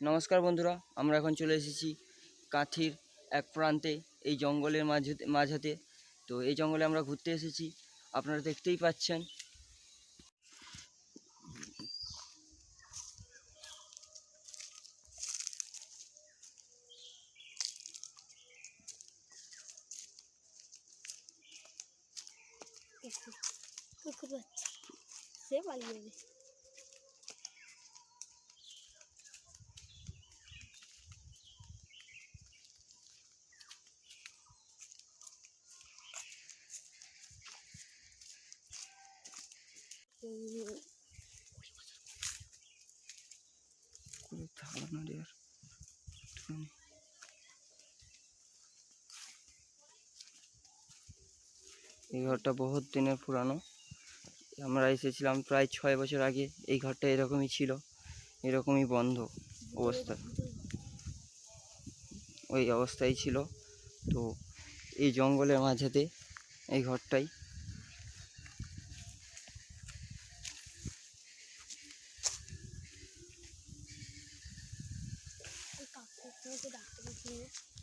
নমস্কার বন্ধুরা, আমরা এখন চলে এসেছি কাঁথির এক প্রান্তে, এই জঙ্গলের মাঝে, মাঝাতে। তো এই জঙ্গলে আমরা ঘুরতে এসেছি, আপনারা দেখতেই পাচ্ছেন। সে পালিয়ে এই ঘরটা বহুত দিনের পুরানো। আমরা এসেছিলাম প্রায় ছয় বছর আগে। এই ঘরটা এরকমই ছিল। এরকমই বন্ধ অবস্থা। ওই অবস্থায় ছিল। তো এই জঙ্গলের মাঝেতে এই ঘরটাই। 这个打过去。